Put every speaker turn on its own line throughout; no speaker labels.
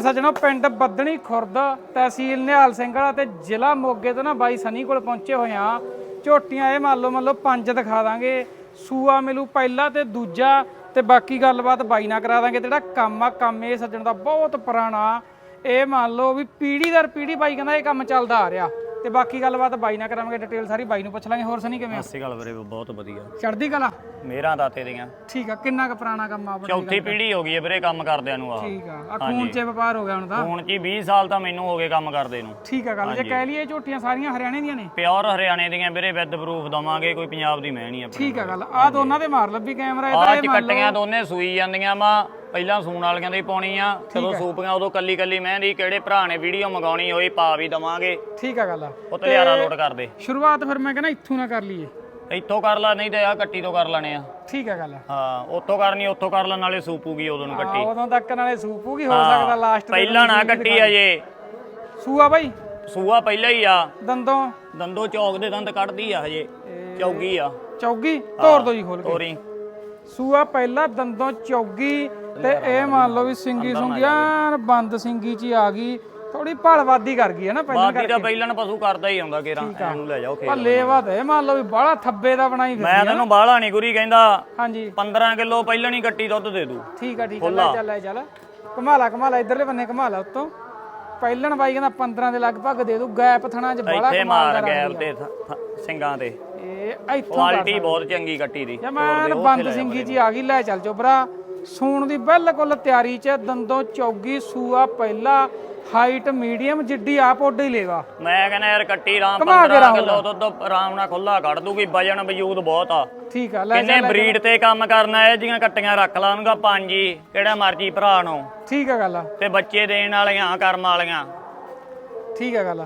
ਸੱਜਣੋ, ਪਿੰਡ ਬੱਦਣੀ ਖੁਰਦ, ਤਹਿਸੀਲ ਨਿਹਾਲ ਸਿੰਘ ਵਾਲਾ ਤੇ ਜ਼ਿਲ੍ਹਾ ਮੋਗੇ ਤੋਂ ਨਾ ਬਾਈ ਸਨੀ ਕੋਲ ਪਹੁੰਚੇ ਹੋਏ ਆ ਝੋਟੀਆਂ ਇਹ ਮੰਨ ਲਓ ਮੰਨ ਲਓ ਪੰਜ ਦਿਖਾ ਦਾਂਗੇ। ਸੂਆ ਮਿਲੂ ਪਹਿਲਾ ਤੇ ਦੂਜਾ ਤੇ ਬਾਕੀ ਗੱਲਬਾਤ ਬਾਈ ਨਾਲ ਕਰਾ ਦਾਂਗੇ ਤੇ ਜਿਹੜਾ ਕੰਮ ਆ, ਕੰਮ ਇਹ ਸੱਜਣ ਦਾ ਬਹੁਤ ਪੁਰਾਣਾ। ਇਹ ਮੰਨ ਲਓ ਵੀ ਪੀੜੀ ਦਰ ਪੀੜੀ ਬਾਈ ਕਹਿੰਦਾ ਇਹ ਕੰਮ ਚੱਲਦਾ ਆ ਰਿਹਾ। ਤੇ ਬਾਕੀ ਗੱਲਬਾਤ ਬਾਈ ਨਾਲ ਕਰਾਂਗੇ ਡਿਟੇਲ ਸਾਰੀ। ਬਾਈ ਨੂੰ ਪੁੱਛ ਲਾਂਗੇ ਹੋਰ ਸਨੀ ਕਿਵੇਂ? ਆ?
ਅਕਾਲ ਵੀਰੇ ਬਹੁਤ ਵਧੀਆ।
ਚੜ੍ਹਦੀ ਕਲਾ?
ਮੇਰਾ ਦਾਤੇ ਦੀਆਂ।
ਠੀਕ ਆ ਕਿੰਨਾ ਕੁ ਪੁਰਾਣਾ ਕੰਮ ਆ ਆਪਣਾ?
ਚੌਥੀ ਪੀੜ੍ਹੀ ਹੋ ਗਈ ਹੈ ਵੀਰੇ ਕੰਮ ਕਰਦਿਆਂ ਨੂੰ ਆ।
ਠੀਕ ਆ ਆ ਖੂਨ ਚ ਵਪਾਰ ਹੋ ਗਿਆ ਹੁਣ ਤਾਂ।
ਹੁਣ ਕੀ 20 ਸਾਲ ਤਾਂ ਮੈਨੂੰ ਹੋ ਗਏ ਕੰਮ ਕਰਦੇ ਨੂੰ।
ਠੀਕ ਆ ਗੱਲ ਜੇ ਕਹਿ ਲਈਏ ਝੋਟੀਆਂ ਸਾਰੀਆਂ ਹਰਿਆਣੇ ਦੀਆਂ ਨੇ।
ਪਿਓਰ ਹਰਿਆਣੇ ਦੀਆਂ ਵੀਰੇ ਵਿਦ ਪ੍ਰੂਫ ਦਵਾਂਗੇ ਕੋਈ ਪੰਜਾਬ ਦੀ ਮੈਂ ਨਹੀਂ ਆਪਣੀ
ਠੀਕ ਆ ਗੱਲ ਆ ਦੋਨਾਂ ਦੇ ਮਾਰ ਲੱਭੀ ਕੈਮਰਾ ਇਹਦਾ
ਆਹ ਚ ਕੱਟੀਆਂ ਦੋਨੇ ਸੂਈ ਜਾਂਦੀਆਂ ਵਾ। ਪਹਿਲਾਂ ਸੂਣ ਵਾਲੀਆਂ ਦੀ ਪਾਉਣੀ ਆ ਜਦੋਂ ਸੂਪੀਆਂ ਉਦੋਂ ਕੱਲੀ ਕੱਲੀ ਮਹਿੰਦੀ ਕਿਹੜੇ ਭਰਾ ਨੇ ਵੀਡੀਓ ਮੰਗਾਉਣੀ ਹੋਈ ਪਾ ਵੀ ਦਵਾਂਗੇ।
ਠੀਕ ਆ ਗੱਲ ਆ।
ਉਹ ਤਲਿਆਰਾ ਲੋਡ ਕਰਦੇ
ਸ਼ੁਰੂਆਤ ਫਿਰ ਮੈਂ ਕਹਿੰਦਾ ਇੱਥੋਂ ਨਾ ਕਰ ਲਈਏ।
ਇੱਥੋਂ ਕਰ ਲਾ ਨਹੀਂ ਤੇ ਆ ਕੱਟੀ ਤੋਂ ਕਰ ਲੈਣੇ ਆ।
ਠੀਕ ਆ ਗੱਲ
ਹਾਂ ਉੱਥੋਂ ਕਰਨੀ ਉੱਥੋਂ ਕਰ ਲੈ ਨਾਲੇ ਸੂਪੂਗੀ ਉਦੋਂ ਨੂੰ ਕੱਟੀ।
ਉਦੋਂ ਤੱਕ ਨਾਲੇ ਸੂਪੂਗੀ ਹੋ ਸਕਦਾ ਲਾਸਟ
ਪਹਿਲਾਂ ਨਾ ਕੱਟੀ ਆ ਜੇ
ਸੂਆ ਬਾਈ?
ਸੂਆ ਪਹਿਲਾਂ ਹੀ ਆ।
ਦੰਦੋਂ?
ਦੰਦੋ ਚੌਕ ਦੇ ਦੰਦ ਕੱਢਦੀ ਆ ਹਜੇ। ਚੌਗੀ ਆ।
ਚੌਗੀ? ਤੋੜ ਦੋ ਜੀ ਖੋਲ ਕੇ।
ਤੋਰੀ।
ਸੂਆ ਪਹਿਲਾ ਦੰਦੋਂ ਚੌਗੀ ਤੇ ਇਹ ਮੰਨ ਲਓ ਵੀ ਸਿੰਗੀ ਸੁੰਗੀਆਂ ਬੰਦ ਸਿੰਗੀ ਚ ਹੀ ਆ ਗਈ ਥੋੜੀ ਭਲਵਾਦੀ ਕਰ ਗਈ ਹੈ ਨਾ ਪਹਿਲਾਂ
ਬਾਦੀ ਦਾ ਪਹਿਲਾਂ ਪਸ਼ੂ ਕਰਦਾ ਹੀ ਆਉਂਦਾ ਕੇਰਾ ਇਹਨੂੰ ਲੈ ਜਾਓ ਖੇਤ
ਭੱਲੇਵਾ ਤੇ ਮੰਨ ਲਓ ਵੀ ਬਾਹਲਾ ਥੱਬੇ ਦਾ ਬਣਾਈ ਫਿਰ
ਮੈਂ ਤੈਨੂੰ ਬਾਹਲਾ ਨਹੀਂ ਗੁਰੀ ਕਹਿੰਦਾ
ਹਾਂਜੀ।
15 ਕਿਲੋ ਪਹਿਲਾਂ ਨਹੀਂ ਕੱਟੀ ਦੁੱਧ ਦੇ ਦੂ।
ਠੀਕ ਆ ਠੀਕ ਆ ਲੈ ਚੱਲ ਲੈ ਚੱਲ। ਕਮਾਲਾ ਕਮਾਲਾ ਇਧਰਲੇ ਬੰਨੇ ਕਮਾਲਾ ਉੱਤੋਂ। ਪਹਿਲਣ ਬਾਈ ਕਹਿੰਦਾ 15 ਦੇ ਲਗਭਗ ਦੇ ਦੂ ਗੈਪ ਥਣਾ ਚ
ਇੱਥੇ
ਕਮਾਲ
ਮਾਰ
ਦਾ
ਗੈਪ ਤੇ ਸਿੰਗਾਂ ਤੇ।
ਇਹ ਇੱਥੋਂ
ਕੁਆਲਿਟੀ ਬਹੁਤ ਚੰਗੀ ਕੱਟੀ ਦੀ।
ਜਮਾਨ ਬੰਦ ਸਿੰਘੀ ਜੀ ਆ ਗਈ ਲੈ ਚੱਲ ਚੋਬਰਾ ਸੂਣ ਦੀ ਬਿਲਕੁਲ ਤਿਆਰੀ ਚ ਦੰਦੋਂ ਚੌਗੀ ਸੂਆ ਪਹਿਲਾ ਹਾਈਟ ਮੀਡੀਅਮ ਜਿੱਡੀ ਆ ਪੋਡੇ ਹੀ ਲੇਵਾ।
ਮੈਂ ਕਹਿੰਦਾ ਯਾਰ ਕੱਟੀ ਰਾਮ
ਘੁਮਾ ਕੇ
15
ਰਾਮ
ਕਿਲੋ ਦੁੱਧ ਆਰਾਮ ਨਾਲ ਖੁੱਲਾ ਕੱਢ ਦੂਗੀ ਵਜਨ ਵਜੂਦ ਬਹੁਤ ਆ।
ਠੀਕ ਆ ਲੈ
ਕਿੰਨੇ ਬਰੀਡ ਤੇ ਕੰਮ ਕਰਨਾ ਇਹ ਜੀਆਂ ਕੱਟੀਆਂ ਰੱਖ ਲਾਂਗਾ ਪੰਜ ਹੀ ਕਿਹੜਾ ਮਰਜ਼ੀ ਭਰਾ ਨੂੰ।
ਠੀਕ ਆ ਗੱਲ
ਤੇ ਬੱਚੇ ਦੇਣ ਵਾਲੀਆਂ ਕਰਮ ਵਾਲੀਆਂ।
ਠੀਕ ਆ ਗੱਲ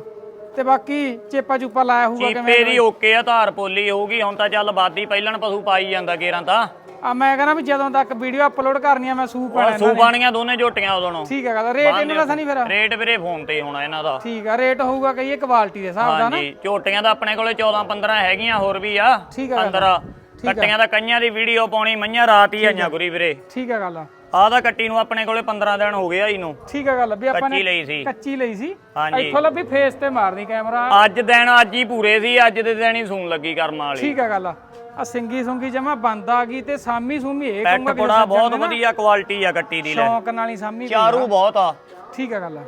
ਤੇ ਬਾਕੀ ਚੇਪਾ ਚੂਪਾ ਲਾਇਆ ਹੋਊਗਾ ਕਿਵੇਂ
ਚੀਪੇ ਦੀ ਓਕੇ ਆ ਧਾਰ ਪੋਲੀ ਹੋਊਗੀ ਹੁਣ ਤਾਂ ਚੱਲ ਬਾਦੀ ਪਹਿਲਣ ਪਸ਼ੂ ਪਾਈ ਜਾਂਦਾ ਕੇਰਾਂ ਤਾਂ।
ਆ ਮੈਂ ਕਹਿੰਦਾ ਵੀ ਜਦੋਂ ਤੱਕ ਵੀਡੀਓ ਅਪਲੋਡ ਕਰਨੀ ਆ ਮੈਂ ਸੂਪ ਪਾਣਾ
ਸੂ ਬਾਣੀਆਂ ਦੋਨੇ ਝੋਟੀਆਂ ਉਦੋਂ ਨੂੰ।
ਠੀਕ ਆ ਗੱਲ ਰੇਟ ਇਹਨਾਂ ਦਾ ਸਨੀ ਫਿਰ।
ਰੇਟ ਵੀਰੇ ਫੋਨ ਤੇ ਹੀ ਹੋਣਾ ਇਹਨਾਂ ਦਾ।
ਠੀਕ ਆ ਰੇਟ ਹੋਊਗਾ ਕਹੀਏ ਕੁਆਲਿਟੀ ਦੇ ਹਿਸਾਬ ਦਾ ਨਾ।
ਹਾਂਜੀ ਝੋਟੀਆਂ ਤਾਂ ਆਪਣੇ ਕੋਲੇ 14 15 ਹੈਗੀਆਂ ਹੋਰ ਵੀ ਆ
ਠੀਕ ਆ
ਅੰਦਰ ਕੱਟੀਆਂ ਦਾ ਕਈਆਂ ਦੀ ਵੀਡੀਓ ਪਾਉਣੀ ਮਈਆਂ ਰਾਤ ਹੀ ਆਈਆਂ ਗੁਰੀ ਵੀਰੇ।
ਠੀਕ ਆ ਗੱਲ ਆ।
ਆਹ ਤਾਂ ਕੱਟੀ ਨੂੰ ਆਪਣੇ ਕੋਲੇ 15 ਦਿਨ ਹੋ ਗਏ ਆ ਇਹਨੂੰ।
ਠੀਕ ਆ ਗੱਲ ਵੀ ਆਪਾਂ
ਕੱਚੀ ਲਈ ਸੀ।
ਕੱਚੀ ਲਈ ਸੀ।
ਹਾਂਜੀ।
ਇੱਥੋਂ ਲੱਭੀ ਫੇਸ ਤੇ ਮਾਰਨੀ ਕੈਮਰਾ
ਅੱਜ ਦਿਨ ਅੱਜ ਹੀ ਪੂਰੇ ਸੀ ਅੱਜ ਦੇ ਦਿਨ ਹੀ ਸੂਣ ਲੱਗੀ ਕਰਮਾਂ ਵਾਲੀ।
ਠੀਕ ਆ ਗੱਲ ਆ। ਆ ਸਿੰਗੀ ਸੁੰਗੀ ਜਮਾ ਬੰਦ ਆ ਗਈ ਤੇ ਸਾਮੀ ਸੂਮੀ ਇਹ
ਪੈਟ ਕੋੜਾ ਬਹੁਤ ਵਧੀਆ ਕੁਆਲਿਟੀ ਆ ਕੱਟੀ ਦੀ ਲੈ।
ਸ਼ੌਂਕ ਨਾਲ ਹੀ ਸਾਮੀ ਪਈ
ਚਾਰੂ ਬਹੁਤ ਆ।
ਠੀਕ ਆ ਗੱਲ ਆ।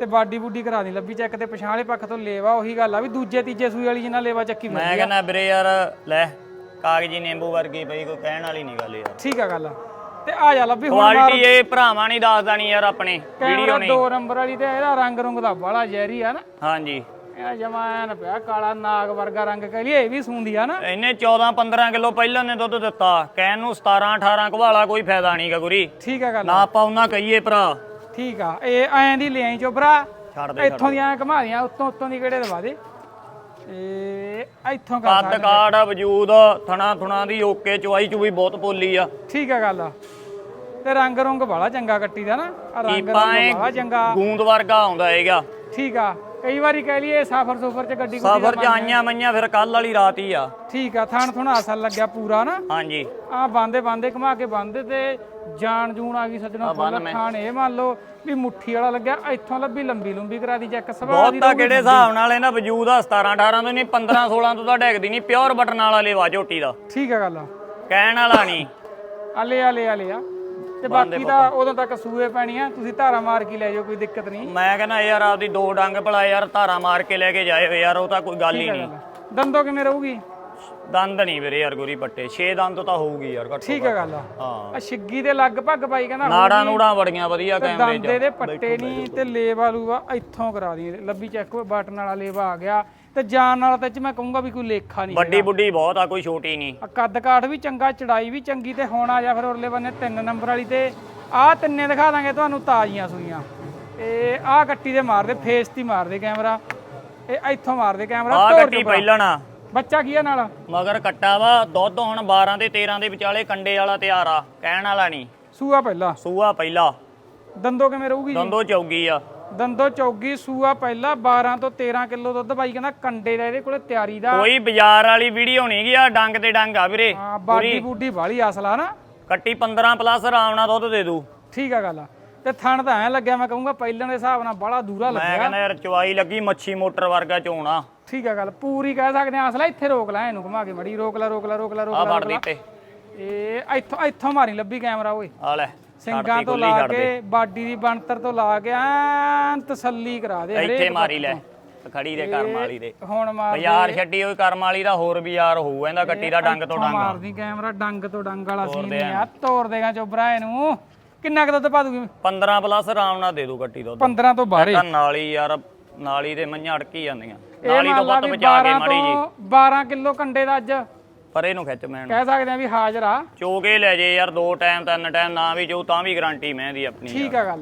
ਤੇ ਬਾਡੀ ਬੁੱਡੀ ਕਰਾ ਦੀ ਲੱਭੀ ਚੈੱਕ ਤੇ ਪਛਾਣ ਪੱਖ ਤੋਂ ਲੇਵਾ ਉਹੀ ਗੱਲ ਆ ਵੀ ਦੂਜੇ ਤੀਜੇ ਸੂਈ ਵਾਲੀ ਜਿੰਨਾ ਲੇਵਾ ਚੱਕੀ
ਮੈਂ ਕਹਿੰਦਾ ਵੀਰੇ ਯਾਰ ਲੈ ਕਾਗਜੀ ਨਿੰਬੂ ਵਰਗੀ ਬਈ ਕੋਈ ਕਹਿਣ ਵਾਲੀ ਨਹੀਂ ਗੱਲ ਯਾਰ।
ਠੀਕ ਆ ਗੱਲ ਆ। ਤੇ ਆ ਜਾ ਲੱਭੀ ਹੁਣ
ਕੁਆਲਿਟੀ ਇਹ ਭਰਾਵਾਂ ਨਹੀਂ ਦੱਸਦਾ ਨਹੀਂ ਯਾਰ ਆਪਣੇ ਵੀਡੀਓ ਨਹੀਂ
ਦੋ ਨੰਬਰ ਵਾਲੀ ਤੇ ਇਹਦਾ ਰੰਗ ਰੁੰਗ ਦਾ ਬੜਾ ਜ਼ਹਿਰੀ ਆ ਨਾ।
ਹਾਂਜੀ।
ਇਹ ਜਮਾਨ ਪਿਆ ਕਾਲਾ ਨਾਗ ਵਰਗਾ ਰੰਗ ਕਹ ਲਈਏ ਇਹ ਵੀ ਸੂੰਦੀ ਆ ਨਾ।
ਇਹਨੇ 14 15 ਕਿਲੋ ਪਹਿਲਾਂ ਨੇ ਦੁੱਧ ਦਿੱਤਾ। ਕਹਿਣ ਨੂੰ 17 18 ਘਵਾਲਾ ਕੋਈ ਫਾਇਦਾ ਨਹੀਂਗਾ ਗੁਰੀ।
ਠੀਕ ਆ ਗੱਲ
ਨਾ ਆਪਾਂ ਉਹਨਾਂ ਕਹੀਏ ਭਰਾ।
ਠੀਕ ਆ ਇਹ ਐਂ ਦੀ ਲਿਆਈ ਚੋਬਰਾ
ਛੱਡ ਦੇ
ਇੱਥੋਂ ਦੀਆਂ ਘਮਾਰੀਆਂ ਉੱਤੋਂ ਉੱਤੋਂ ਦੀ ਕਿਹੜੇ ਦਵਾ ਦੇ? ਇਹ ਇੱਥੋਂ ਕਰ
ਕੱਦ ਕਾੜ ਆ, ਵਜੂਦ ਥਣਾ ਥੁਣਾ ਦੀ ਓਕੇ ਚੁਆਈ ਚੁਈ ਬਹੁਤ ਪੋਲੀ ਆ।
ਠੀਕ ਆ ਗੱਲ ਆ। ਤੇ ਰੰਗ ਰੁੰਗ ਬੜਾ ਚੰਗਾ ਕੱਟੀ ਦਾ ਨਾ। ਰੰਗ ਰੁੰਗ ਬੜਾ ਚੰਗਾ।
ਗੂੰਦ ਵਰਗਾ ਆਉਂਦਾ ਹੈਗਾ।
ਠੀਕ ਆ। ਕਈ ਵਾਰੀ ਕਹਿ ਲਈਏ ਸਫਰ ਸੁਫਰ ਚ ਗੱਡੀ ਗੁੱਡੀ ਦਾ
ਸਫਰ ਚ ਆਈਆਂ ਮਈਆਂ ਫਿਰ ਕੱਲ ਵਾਲੀ ਰਾਤ ਹੀ ਆ।
ਠੀਕ ਆ ਥਣ ਥੁਣਾ ਅਸਲ ਲੱਗਿਆ ਪੂਰਾ ਨਾ।
ਹਾਂਜੀ।
ਆ ਬਾਂਦੇ ਬਾਂਦੇ ਘੁਮਾ ਕੇ ਬੰਦੇ ਤੇ ਜਾਨ ਜੂਨ ਆ ਗਈ ਸੱਜਣੋ ਫੁੱਲ ਖਾਣ ਇਹ ਮੰਨ ਲਓ ਵੀ ਮੁੱਠੀ ਵਾਲਾ ਲੱਗਿਆ ਇੱਥੋਂ ਲੱਭੀ ਲੰਬੀ ਲੰਬੀ ਕਰਾ ਦੀ ਚੈੱਕ ਸਵਾ
ਬਹੁਤ ਤਾਂ ਕਿਹੜੇ ਹਿਸਾਬ ਨਾਲ ਇਹਨਾਂ ਵਜੂਦ ਆ 17 18 ਤੋਂ ਨਹੀਂ 15 16 ਤੋਂ ਤਾਂ ਡੈਗਦੀ ਨਹੀਂ ਪਿਓਰ ਬਟਨ ਵਾਲਾ ਲੇਵਾ ਝੋਟੀ ਦਾ।
ਠੀਕ ਆ ਗੱਲ
ਕਹਿਣ ਵਾਲਾ ਨਹੀਂ।
ਆਲੇ ਆਲੇ ਆਲੇ ਆ। ਤੇ ਬਾਕੀ ਤਾਂ ਉਦੋਂ ਤੱਕ ਸੂਏ ਪੈਣੀਆਂ ਤੁਸੀਂ ਧਾਰਾ ਮਾਰ ਕੇ ਲੈ ਜਾਓ ਕੋਈ ਦਿੱਕਤ ਨਹੀਂ।
ਮੈਂ ਕਹਿੰਦਾ ਯਾਰ ਆਪਦੀ ਦੋ ਡੰਗ ਭਲਾ ਯਾਰ ਧਾਰਾ ਮਾਰ ਕੇ ਲੈ ਕੇ ਜਾਏ ਯਾਰ ਉਹ ਤਾਂ ਕੋਈ ਗੱਲ ਹੀ ਨਹੀਂ।
ਦੰਦੋਂ ਕਿਵੇਂ ਰਹੂਗੀ?
ਦੰਦ ਨਹੀਂ ਵੀਰੇ ਯਾਰ ਗੁਰੀ ਪੱਟੇ 6 ਦੰਦ ਤਾਂ ਹੋਊਗੀ ਯਾਰ ਘੱਟੋ
ਠੀਕ ਆ ਗੱਲ। ਆ
ਹਾਂ।
ਆ ਛਿੱਗੀ ਦੇ ਲਗਭਗ ਬਾਈ ਕਹਿੰਦਾ
ਨਾੜਾਂ ਨੂੜਾਂ ਬੜੀਆਂ ਵਧੀਆ ਕੈਮਰੇ 'ਚ।
ਦੰਦੇ ਦੇ ਪੱਟੇ ਨਹੀਂ ਤੇ ਲੇਵਾ ਲੂਵਾ ਇੱਥੋਂ ਕਰਾ ਦੀ। ਲੱਭੀ ਚੈੱਕ ਬਟਨ ਵਾਲਾ ਲੇਵਾ ਆ ਗਿਆ। ਤੇ ਜਾਨ ਵਾਲਾ ਤੇ ਚ ਮੈਂ ਕਹੂੰਗਾ ਵੀ ਕੋਈ ਲੇਖਾ ਨਹੀਂ
ਵੱਡੀ ਬੁੱਢੀ ਬਹੁਤ ਆ ਕੋਈ ਛੋਟੀ ਨਹੀਂ।
ਆ ਕੱਦ ਕਾਠ ਵੀ ਚੰਗਾ ਚੜਾਈ ਵੀ ਚੰਗੀ ਤੇ ਹੁਣ ਆ ਜਾ ਫਿਰ ਉਰਲੇ ਬੰਨੇ ਤਿੰਨ ਨੰਬਰ ਵਾਲੀ ਤੇ ਆਹ ਤਿੰਨੇ ਦਿਖਾ ਦਾਂਗੇ ਤੁਹਾਨੂੰ ਤਾਜ਼ੀਆਂ ਸੂਈਆਂ। ਇਹ ਆਹ ਕੱਟੀ ਦੇ ਮਾਰਦੇ ਫੇਸ ਤੇ ਮਾਰਦੇ ਕੈਮਰਾ। ਇਹ ਇੱਥੋਂ ਮਾਰਦੇ ਕੈਮਰਾ
ਆ
ਕੇ
ਪਹਿਲਣ ਆ
ਬੱਚਾ ਕੀ ਆ ਨਾਲ?
ਮਗਰ ਕੱਟਾ ਵਾ ਦੁੱਧ ਹੁਣ 12 ਤੇ 13 ਦੇ ਵਿਚਾਲੇ ਕੰਡੇ ਵਾਲਾ ਤਿਆਰ ਆ ਕਹਿਣ ਵਾਲਾ ਨਹੀਂ।
ਸੂਆ ਪਹਿਲਾ।
ਸੂਆ ਪਹਿਲਾ।
ਦੰਦੋ ਕਿਵੇਂ ਰਹੂਗੀ ਜੀ?
ਦੰਦੋ ਚੌਗੀ ਆ।
ਦੰਦੋ ਚੌਗੀ ਸੂਆ ਪਹਿਲਾ 12 ਤੋਂ 13 ਕਿਲੋ ਦੁੱਧ ਬਾਈ ਕਹਿੰਦਾ ਕੰਡੇ ਦਾ ਇਹਦੇ ਕੋਲੇ ਤਿਆਰੀ ਦਾ।
ਕੋਈ ਬਾਜ਼ਾਰ ਵਾਲੀ ਵੀਡੀਓ ਨਹੀਂ ਗਿਆ ਡੰਗ ਤੇ ਡੰਗ ਆ ਵੀਰੇ।
ਹਾਂ ਬਾਡੀ ਬੂਡੀ ਵਾਲੀ ਅਸਲਾ ਨਾ।
ਕੱਟੀ 15 ਪਲੱਸ ਆਰਾਮ ਨਾਲ ਦੁੱਧ ਦੇ ਦੂ।
ਠੀਕ ਆ ਗੱਲ ਆ। ਤੇ ਥਣ ਤਾਂ ਐ ਲੱਗਿਆ ਮੈਂ ਕਹੂੰਗਾ ਪਹਿਲਾਂ ਦੇ ਹਿਸਾਬ ਨਾਲ ਬੜਾ ਦੂਰਾ
ਮੈਂ
ਲੱਗਿਆ।
ਕਹਿੰਦਾ ਯਾਰ ਚਵਾਈ ਲੱਗੀ ਮੱਛੀ ਮੋਟਰ ਵਰਗਾ ਚੋਣਾ
ਠੀਕ ਆ ਗੱਲ ਪੂਰੀ ਕਹਿ ਸਕਦੇ ਆ ਅਸਲਾ ਇੱਥੇ ਰੋਕ ਲੈ ਇਹਨੂੰ ਘੁਮਾ ਕੇ ਮੜੀ ਰੋਕ ਲੈ ਰੋਕ ਲੈ ਰੋਕ ਲੈ ਰੋਕ
ਆ ਫੜ ਦਿੱਤੇ।
ਇਹ ਇੱਥੋਂ ਇੱਥੋਂ ਮਾਰੀ ਲੱਭੀ ਕੈਮਰਾ ਓਏ।
ਆ ਲੈ।
ਸਿੰਘਾਂ ਤੋਂ ਲਾ ਕੇ ਬਾਡੀ ਦੀ ਬਣਤਰ ਤੋਂ ਲਾ ਕੇ ਐਨ ਤਸੱਲੀ ਕਰਾ ਦੇ
ਇੱਥੇ ਮਾਰੀ ਲੈ ਖੜੀ ਦੇ ਕਰਮ ਵਾਲੀ ਦੇ।
ਹੁਣ ਮਾਰ
ਬਾਜ਼ਾਰ ਛੱਡੀ ਹੋਈ ਕਰਮ ਵਾਲੀ ਦਾ ਹੋਰ ਵੀ ਯਾਰ ਹੋਊ ਇਹਦਾ ਗੱਟੀ ਦਾ ਡੰਗ ਤੋਂ ਡੰਗ।
ਮਾਰਦੀ ਕੈਮਰਾ ਡੰਗ ਤੋਂ ਡੰਗ ਵਾਲਾ ਸੀਨ ਨਹੀਂ ਆ। ਤੋੜ ਦੇਗਾ ਚੋਬਰਾ ਇਹਨੂੰ। ਕਿੰਨਾ ਕੁ ਦੁੱਧ ਪਾ ਦੂਗੀ?
15 ਪਲੱਸ ਆਰਾਮ ਨਾਲ ਦੇ ਦੂ ਗੱਟੀ ਦੁੱਧ।
15 ਤੋਂ ਬਾਹਰੇ
ਤਾਂ ਨਾਲੀ ਯਾਰ ਨਾਲੀ ਦੇ ਮੰਝਾਂ ਅੜਕੀ ਜਾਂਦੀਆਂ। ਨਾਲੀ ਤੋਂ
ਮੰਨ ਲਾ
ਪੁੱਤ
ਵੀ
ਬਚਾ ਕੇ
12
ਮੜੀ ਜੀ।
ਤੋਂ 12 ਕਿਲੋ ਕੰਡੇ ਦਾ ਅੱਜ।
ਪਰ ਇਹਨੂੰ ਖਿੱਚ ਮੈਨ
ਕਹਿ ਸਕਦੇ ਆ ਵੀ ਹਾਜ਼ਰ ਆ।
ਚੋਗੇ ਲੈ ਜੇ ਯਾਰ ਦੋ ਟਾਈਮ ਤਿੰਨ ਟਾਈਮ ਨਾ ਵੀ ਜੋ ਤਾਂ ਵੀ ਗਾਰੰਟੀ ਮੈਂ ਦੀ ਆਪਣੀ ਯਾਰ।
ਠੀਕ ਆ ਗੱਲ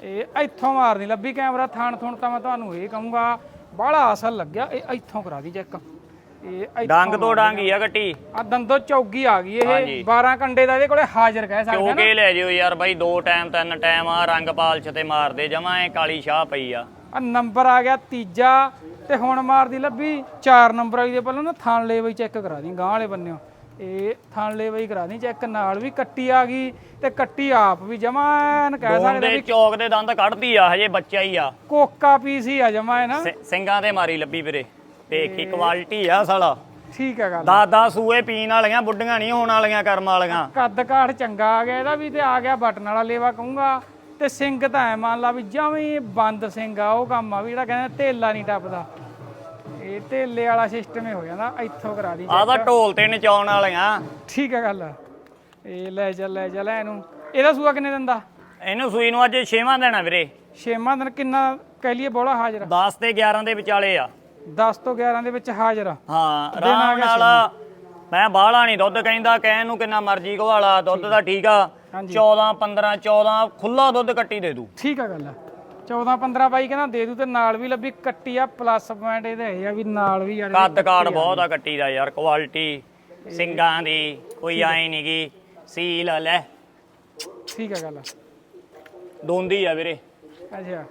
ਇਹ ਇੱਥੋਂ ਮਾਰਨੀ ਲੱਭੀ ਕੈਮਰਾ ਥਾਣ ਥੁਣ ਤਾਂ ਮੈਂ ਤੁਹਾਨੂੰ ਇਹ ਕਹੂੰਗਾ ਬੜਾ ਅਸਲ ਲੱਗਿਆ ਇਹ ਇੱਥੋਂ ਕਰਾ ਦੀ ਚੈੱਕ। ਇਹ ਇੱਥੋਂ
ਡੰਗ ਤੋਂ ਡੰਗ ਹੀ ਆ ਗੱਟੀ।
ਆ ਦੰਦੋ ਚੌਗੀ ਆ ਗਈ ਇਹ
ਹਾਂਜੀ।
12 ਕੰਡੇ ਦਾ ਇਹਦੇ ਕੋਲੇ ਹਾਜ਼ਰ ਕਹਿ ਸਕਦੇ ਆ ਨਾ।
ਚੋਗੇ ਲੈ ਜਿਓ ਯਾਰ ਬਾਈ ਦੋ ਟਾਈਮ ਤਿੰਨ ਟਾਈਮ ਆ ਰੰਗ ਪਾਲਚ ਤੇ ਮਾਰਦੇ ਜਮਾ ਐ ਕਾਲੀ ਸ਼ਾਹ ਪਈ ਆ।
ਆ ਨੰਬਰ ਆ ਗਿਆ ਤੀਜਾ ਤੇ ਹੁਣ ਮਾਰਦੀ ਲੱਭੀ 4 ਨੰਬਰ ਵਾਲੀ ਦੇ ਪਹਿਲਾਂ ਨਾ ਥਾਣ ਲੈਵਈ ਚੈੱਕ ਕਰਾ ਦੀ ਗਾਂ ਵਾਲੇ ਬੰਨਿਓ। ਇਹ ਥਾਣ ਲੈਵਈ ਕਰਾ ਦੀ ਚੈੱਕ ਨਾਲ ਵੀ ਕੱਟੀ ਆ ਗਈ ਤੇ ਕੱਟੀ ਆਪ ਵੀ ਜਮਾਨ ਕਹਿ ਸਕਦੇ
ਦੇ ਚੌਕ ਦੇ ਦੰਦ ਕੱਢਦੀ ਆ ਹਜੇ ਬੱਚਾ ਹੀ ਆ।
ਕੋਕਾ ਪੀਸ ਹੀ ਆ ਜਮਾ ਨਾ।
ਸਿ- ਸਿੰਘਾਂ ਤੇ ਮਾਰੀ ਲੱਭੀ ਵੀਰੇ। ਦੇਖੀ ਕੁਆਲਿਟੀ ਆ ਸਾਲਾ।
ਠੀਕ ਹੈ ਗੱਲ।
ਦਾਦਾ ਸੂਏ ਪੀਣ ਵਾਲੀਆਂ ਬੁੱਢੀਆਂ ਨਹੀਂ ਹੋਣ ਵਾਲੀਆਂ ਕਰਮ ਵਾਲੀਆਂ।
ਕੱਦ ਕਾਠ ਚੰਗਾ ਆ ਗਿਆ ਇਹਦਾ ਵੀ ਤੇ ਆ ਗਿਆ ਬਟਨ ਵਾਲਾ ਲੇਵਾ ਕਹੂੰਗਾ। ਤੇ ਸਿੰਘ ਤਾਂ ਐ ਮੰਨ ਲਾ ਵੀ ਜਵੇਂ ਬੰਦ ਸਿੰਘ ਆ ਉਹ ਕੰਮ ਆ ਵੀ ਜਿਹੜਾ ਕਹਿੰਦੇ ਤੇਲਾ ਨਹੀਂ ਟੱਪਦਾ। ਇਹ ਤੇਲੇ ਵਾਲਾ ਸਿਸਟਮ ਹੀ ਹੋ ਜਾਂਦਾ ਇੱਥੋਂ ਕਰਾ ਦੀ
ਆ ਤਾਂ ਢੋਲ ਤੇ ਨਚਾਉਣ ਵਾਲੀਆਂ।
ਠੀਕ ਹੈ ਗੱਲ ਇਹ ਲੈ ਚੱਲ ਲੈ ਚੱਲ ਇਹਨੂੰ। ਇਹਦਾ ਸੂਆ ਕਿੰਨੇ ਦਿਨ ਦਾ?
ਇਹਨੂੰ ਸੂਈ ਨੂੰ ਅੱਜ 6ਵਾਂ ਦੇਣਾ ਵੀਰੇ।
ਛੇਵਾਂ ਦਿਨ ਕਿੰਨਾ ਕਹਿ ਲਈਏ ਬੋਲਾ ਹਾਜ਼ਰ
10 ਤੇ 11 ਦੇ ਵਿਚਾਲੇ ਆ।
10 ਤੋਂ 11 ਦੇ ਵਿੱਚ ਹਾਜ਼ਰ ਆ।
ਹਾਂ ਆਰਾਮ ਨਾਲ ਮੈਂ ਬਾਹਲਾ ਨਹੀਂ ਦੁੱਧ ਕਹਿੰਦਾ ਕਹਿਣ ਨੂੰ ਕਿੰਨਾ ਮਰਜ਼ੀ ਘਵਾਲਾ ਦੁੱਧ ਦਾ ਠੀਕ ਆ।
ਹਾਂਜੀ।
14 15 14 ਖੁੱਲਾ ਦੁੱਧ ਕੱਟੀ ਦੇ ਦੂ।
ਠੀਕ ਆ ਗੱਲ 14 15 ਬਾਈ ਕਹਿੰਦਾ ਦੇ ਦੂ ਤੇ ਨਾਲ ਵੀ ਲੱਭੀ ਕੱਟੀ ਆ ਪਲੱਸ ਪੁਆਇੰਟ ਇਹਦੇ ਇਹ ਆ ਵੀ ਨਾਲ ਵੀ ਯਾਰ
ਕੱਦ ਕਾੜ ਬਹੁਤ ਆ ਕੱਟੀ ਦਾ ਯਾਰ ਕੁਆਲਿਟੀ ਸਿੰਘਾਂ ਦੀ ਕੋਈ ਆਈ ਨੀ ਗੀ। ਸੀਲ ਲੈ।
ਠੀਕ ਆ ਗੱਲ
ਦੋਂਦੀ ਆ ਵੀਰੇ।
ਅੱਛਾ।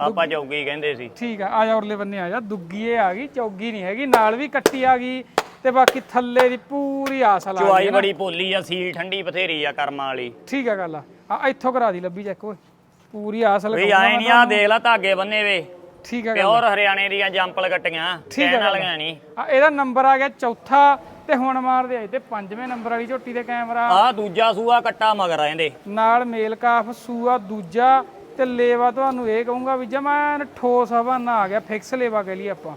ਆਪਾਂ ਜੋਗੀ ਕਹਿੰਦੇ ਸੀ।
ਠੀਕ ਆ ਆ ਜਾ ਉਰਲੇ ਬੰਨੇ ਆ ਜਾ। ਦੁੱਗੀ ਇਹ ਆ ਗਈ ਚੌਗੀ ਨਹੀਂ ਹੈਗੀ ਨਾਲ ਵੀ ਕੱਟੀ ਆ ਗਈ। ਤੇ ਬਾਕੀ ਥੱਲੇ ਦੀ ਪੂਰੀ ਆਸ ਲਾ
ਚੁਆਈ ਬੜੀ ਭੋਲੀ ਆ ਸੀਲ ਠੰਡੀ ਬਥੇਰੀ ਆ ਕਰਮਾਂ ਵਾਲੀ।
ਠੀਕ ਆ ਗੱਲ ਆ। ਆ ਇੱਥੋਂ ਕਰਾ ਦੀ ਲੱਭੀ ਚੈੱਕ ਓਏ। ਪੂਰੀ ਆਸ
ਵੀ
ਲਗਾਉਂਦਾ
ਆਏ ਨਹੀਂ ਆ ਦੇਖ ਲਾ ਧਾਗੇ ਬੰਨੇ ਵੇ।
ਠੀਕ ਆ ਗੱਲ
ਪਿਓਰ ਹਰਿਆਣੇ ਦੀਆਂ ਜੰਪਲ ਕੱਟੀਆਂ ਕਹਿਣ ਵਾਲੀਆਂ ਨਹੀਂ
ਆ ਇਹਦਾ ਨੰਬਰ ਆ ਗਿਆ ਚੌਥਾ ਤੇ ਹੁਣ ਮਾਰਦੇ ਆਏ ਤੇ ਪੰਜਵੇਂ ਨੰਬਰ ਵਾਲੀ ਝੋਟੀ ਦੇ ਕੈਮਰਾ।
ਆ ਦੂਜਾ ਸੂਆ ਕੱਟਾ ਮਗਰ ਆ ਇਹਦੇ।
ਨਾਲ ਮੇਲ ਕਾਫ ਸੂਆ ਦੂਜਾ ਤੇ ਲੇਵਾ ਤੁਹਾਨੂੰ ਇਹ ਕਹੂੰਗਾ ਵੀ ਜਮਾਨ ਠੋਸ ਹਵਾਨਾ ਆ ਗਿਆ ਫਿਕਸ ਲੇਵਾ ਕਹਿ ਲਈ ਆਪਾਂ।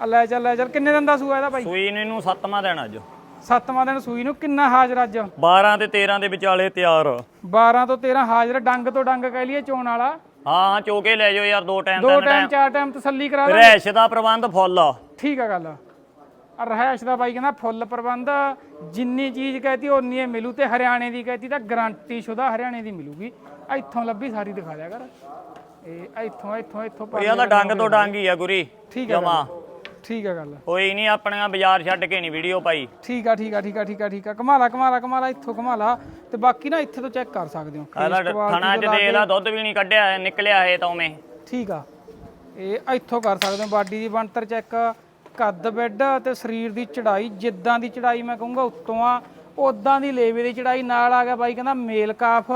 ਆ ਲੈ ਚੱਲ ਲੈ ਚੱਲ। ਕਿੰਨੇ ਦਿਨ ਦਾ ਸੂਆ ਇਹਦਾ ਬਾਈ
ਸੂਈ ਨੂੰ ਇਹਨੂੰ ਸੱਤਵਾਂ ਦੇਣਾ ਅੱਜ।
ਸੱਤਵਾਂ ਦਿਨ ਸੂਈ ਨੂੰ ਕਿੰਨਾ ਹਾਜ਼ਰ ਅੱਜ?
12 ਤੇ 13 ਦੇ ਵਿਚਾਲੇ ਤਿਆਰ।
12 ਤੋਂ 13 ਹਾਜ਼ਰ ਡੰਗ ਤੋਂ ਡੰਗ ਕਹਿ ਲਈਏ ਚੋਣ ਵਾਲਾ।
ਹਾਂ ਚੋਕੇ ਲੈ ਜਾਓ ਯਾਰ ਦੋ ਟਾਈਮ
ਦੋ ਟਾਈਮ ਚਾਰ ਟਾਈਮ ਤਸੱਲੀ ਕਰਾ ਦਾਂ
ਰਹਿਸ਼ ਦਾ ਪ੍ਰਬੰਧ ਫੁੱਲ
ਠੀਕ ਆ ਗੱਲ। ਆ ਰਹਿਸ਼ ਦਾ ਬਾਈ ਕਹਿੰਦਾ ਫੁੱਲ ਪ੍ਰਬੰਧ ਜਿੰਨੀ ਚੀਜ਼ ਕਹਤੀ ਓਨੀ ਹੀ ਮਿਲੂ ਤੇ ਹਰਿਆਣੇ ਦੀ ਕਹਤੀ ਤਾਂ ਗਾਰੰਟੀ ਸ਼ੁਦਾ ਹਰਿਆਣੇ ਦੀ ਮਿਲੂਗੀ। ਇੱਥੋਂ ਲੱਭੀ ਸਾਰੀ ਦਿਖਾ ਦਿਆ ਕਰ। ਇਹ ਇੱਥੋਂ ਇੱਥੋਂ ਇੱਥੋਂ ਪਾ
ਇਹ ਤਾਂ ਡੰਗ ਤੋਂ ਡੰਗ ਹੀ ਆ ਗੁਰੀ
ਠੀਕ ਆ
ਜਮਾ।
ਠੀਕ ਆ ਗੱਲ।
ਕੋਈ ਨਹੀਂ ਆਪਣੀਆਂ ਬਾਜ਼ਾਰ ਛੱਡ ਕੇ ਨਹੀਂ ਵੀਡੀਓ ਪਾਈ।
ਠੀਕ ਆ ਠੀਕ ਆ ਠੀਕ ਆ ਠੀਕ ਆ ਠੀਕ ਆ। ਕਮਾਲਾ ਕਮਾਲਾ ਕਮਾਲਾ ਇੱਥੋਂ ਕਮਾਲਾ। ਤੇ ਬਾਕੀ ਨਾ ਇੱਥੇ ਤੋਂ ਚੈੱਕ ਕਰ ਸਕਦੇ ਹੋ।
ਇਹਦਾ ਥਣਾ ਚ
ਤੋਂ ਲਾ
ਦੁੱਧ ਵੀ ਨਹੀਂ ਕੱਢਿਆ ਨਿਕਲਿਆ ਇਹ ਤਾਂ ਉਵੇਂ।
ਠੀਕ ਆ। ਇਹ ਇੱਥੋਂ ਕਰ ਸਕਦੇ ਹੋ ਬਾਡੀ ਦੀ ਬਣਤਰ ਚੈੱਕ। ਕੱਦ ਬੈੱਡ ਤੇ ਸਰੀਰ ਦੀ ਚੜਾਈ ਜਿੱਦਾਂ ਦੀ ਚੜਾਈ ਮੈਂ ਕਹੂੰਗਾ ਉੱਤੋਂ ਆ। ਉਦਾਂ ਦੀ ਲੇਵੇ ਦੀ ਚੜਾਈ ਨਾਲ ਆ ਗਿਆ ਬਾਈ ਕਹਿੰਦਾ ਮੇਲ ਕਾਫ।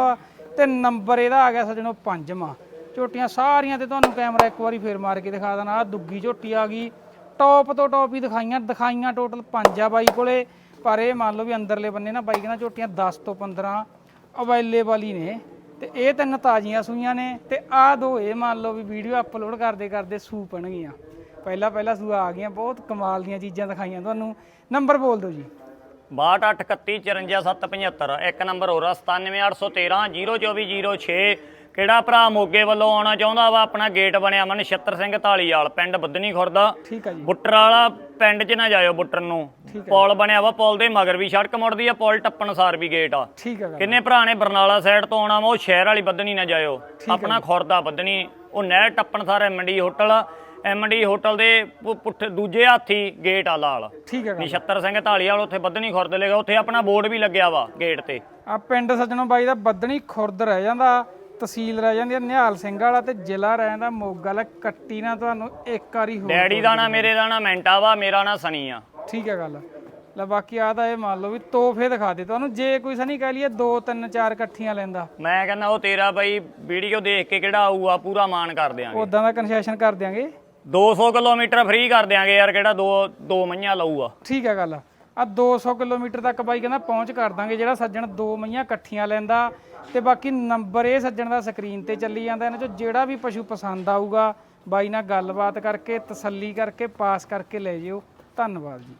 ਤੇ ਨੰਬਰ ਇਹਦਾ ਆ ਗਿਆ ਸਜਣੋ ਪੰਜਵਾਂ। ਝੋਟੀਆਂ ਸਾਰੀਆਂ ਤੇ ਤੁਹਾਨੂੰ ਕੈਮਰਾ ਇੱਕ ਵਾਰੀ ਫੇਰ ਮਾਰ ਕੇ ਦਿਖਾ ਦੇਣਾ। ਆ ਦੁੱਗੀ ਝੋਟੀ ਆ ਗਈ। ਟੌਪ ਤੋਂ ਟੌਪ ਹੀ ਦਿਖਾਈਆਂ ਦਿਖਾਈਆਂ ਟੋਟਲ ਪੰਜ ਆ ਬਾਈ ਕੋਲੇ। ਪਰ ਇਹ ਮੰਨ ਲਓ ਵੀ ਅੰਦਰਲੇ ਬੰਨੇ ਨਾ ਬਾਈ ਕਹਿੰਦਾ ਝੋਟੀਆਂ 10 ਤੋਂ 15 ਅਵੇਲੇਬਲ ਹੀ ਨੇ। ਤੇ ਇਹ ਤਿੰਨ ਤਾਜ਼ੀਆਂ ਸੂਈਆਂ ਨੇ ਤੇ ਆਹ ਦੋ ਇਹ ਮੰਨ ਲਓ ਵੀ ਵੀਡੀਓ ਅਪਲੋਡ ਕਰਦੇ ਕਰਦੇ ਸੂ ਪਣਗੀਆਂ ਪਹਿਲਾਂ ਪਹਿਲਾਂ ਸੂ ਆ ਗਈਆਂ, ਬਹੁਤ ਕਮਾਲ ਦੀਆਂ ਚੀਜ਼ਾਂ ਦਿਖਾਈਆਂ ਤੁਹਾਨੂੰ। ਨੰਬਰ ਬੋਲ ਦਿਓ ਜੀ।
6231544775 ਇੱਕ ਨੰਬਰ ਹੋਰ ਆ 9781302406 ਕਿਹੜਾ ਭਰਾ ਮੋਗੇ ਵੱਲੋਂ ਆਉਣਾ ਚਾਹੁੰਦਾ ਵਾ? ਆਪਣਾ ਗੇਟ ਬਣਿਆ ਮਨ ਨਛੱਤਰ ਸਿੰਘ ਢਾਲੀਵਾਲ ਪਿੰਡ ਬੱਦਨੀ ਖੁਰਦਾ।
ਠੀਕ ਆ ਜੀ।
ਬੁੱਟਰ ਵਾਲਾ ਪਿੰਡ 'ਚ ਨਾ ਜਾਇਓ ਬੁੱਟਰ ਨੂੰ। ਪੁਲ ਬਣਿਆ ਵਾ ਪੁਲ ਦੇ ਮਗਰ ਵੀ ਸੜਕ ਮੁੜਦੀ ਆ ਪੁਲ ਟੱਪਣ ਸਾਰ ਵੀ ਗੇਟ ਆ।
ਠੀਕ ਆ
ਕਿੰਨੇ ਭਰਾ ਨੇ ਬਰਨਾਲਾ ਸਾਈਡ ਤੋਂ ਆਉਣਾ ਵਾ? ਉਹ ਸ਼ਹਿਰ ਵਾਲੀ ਬੱਦਨੀ ਨਾ ਜਾਇਓ। ਆਪਣਾ ਖੁਰਦਾ ਬੱਦਨੀ ਉਹ ਨਹਿਰ ਟੱਪਣ ਸਾਰ ਐਮਡੀ ਹੋਟਲ ਐਮਡੀ ਹੋਟਲ ਦੇ ਪੁੱਠ ਦੂਜੇ ਹਾਥੀ ਗੇਟ ਆ ਲਾਲ।
ਠੀਕ ਆ ਗੱਲ
ਨਛੱਤਰ ਸਿੰਘ ਢਾਲੀਵਾਲ ਉੱਥੇ ਬੱਦਨੀ ਖੁਰਦ ਲੇਗਾ ਉੱਥੇ ਆਪਣਾ ਬੋਰਡ ਵੀ ਲੱਗਿਆ ਵਾ ਗੇਟ ਤੇ।
ਆ ਪਿੰਡ ਸੱਜਣੋ ਬਾਈ ਦਾ ਬੱਦਣੀ ਖੁਰਦ ਰਹਿ ਜਾਂਦਾ। ਤਹਿਸੀਲ ਰਹਿ ਜਾਂਦੀ ਆ ਨਿਹਾਲ ਸਿੰਘ ਵਾਲਾ ਤੇ ਜ਼ਿਲ੍ਹਾ ਰਹਿ ਜਾਂਦਾ ਮੋਗਾ ਵਾਲਾ। ਕੱਟੀ ਨਾ ਤੁਹਾਨੂੰ ਇੱਕ ਵਾਰੀ ਹੋਰ
ਡੈਡੀ ਦਾ ਨਾਂ ਮੇਰੇ ਦਾ ਨਾਂ ਮੈਂਟਾ ਵਾ ਮੇਰਾ ਨਾਂ ਸਨੀ ਆ।
ਠੀਕ ਹੈ ਗੱਲ। ਲੈ ਬਾਕੀ ਆ ਤਾਂ ਇਹ ਮੰਨ ਲਓ ਵੀ ਤੋਹਫੇ ਦਿਖਾ ਦੇ ਤੁਹਾਨੂੰ ਜੇ ਕੋਈ ਸਨੀ ਕਹਿ ਲਈਏ 2 3 4 ਇਕੱਠੀਆਂ ਲੈਂਦਾ।
ਮੈਂ ਕਹਿੰਦਾ ਉਹ ਤੇਰਾ ਬਾਈ ਵੀਡੀਓ ਦੇਖ ਕੇ ਕਿਹੜਾ ਆਊਗਾ ਪੂਰਾ ਮਾਨ ਕਰ ਦਿਆਂਗੇ।
ਉਦਾਂ ਦਾ ਕਨਸੈਸ਼ਨ ਕਰ ਦਿਆਂਗੇ।
200 ਕਿਲੋਮੀਟਰ ਫ੍ਰੀ ਕਰ ਦਿਆਂਗੇ ਯਾਰ ਕਿਹੜਾ ਦੋ ਦੋ ਮਈਆਂ ਲਊਗਾ।
ਠੀਕ ਹੈ ਗੱਲ। ਆ 200 ਕਿਲੋਮੀਟਰ ਤੱਕ ਬਾਈ ਕਹਿੰਦਾ ਪਹੁੰਚ ਕਰ ਦਾਂਗੇ, ਜਿਹੜਾ ਸੱਜਣ ਦੋ ਮਈਆਂ ਇਕੱਠੀਆਂ ਲੈਂਦਾ ਤੇ ਬਾਕੀ ਨੰਬਰ ਇਹ ਸੱਜਣ ਦਾ ਸਕਰੀਨ ਤੇ ਚੱਲੀ ਜਾਂਦਾ, ਇਹਨਾਂ ਚੋਂ ਜਿਹੜਾ ਵੀ ਪਸ਼ੂ ਪਸੰਦ ਆਊਗਾ, ਬਾਈ ਨਾਲ ਗੱਲਬਾਤ ਕਰਕੇ, ਤਸੱਲੀ ਕਰਕੇ, ਪਾਸ ਕਰਕੇ ਲੈ ਜਿਓ। ਧੰਨਵਾਦ ਜੀ।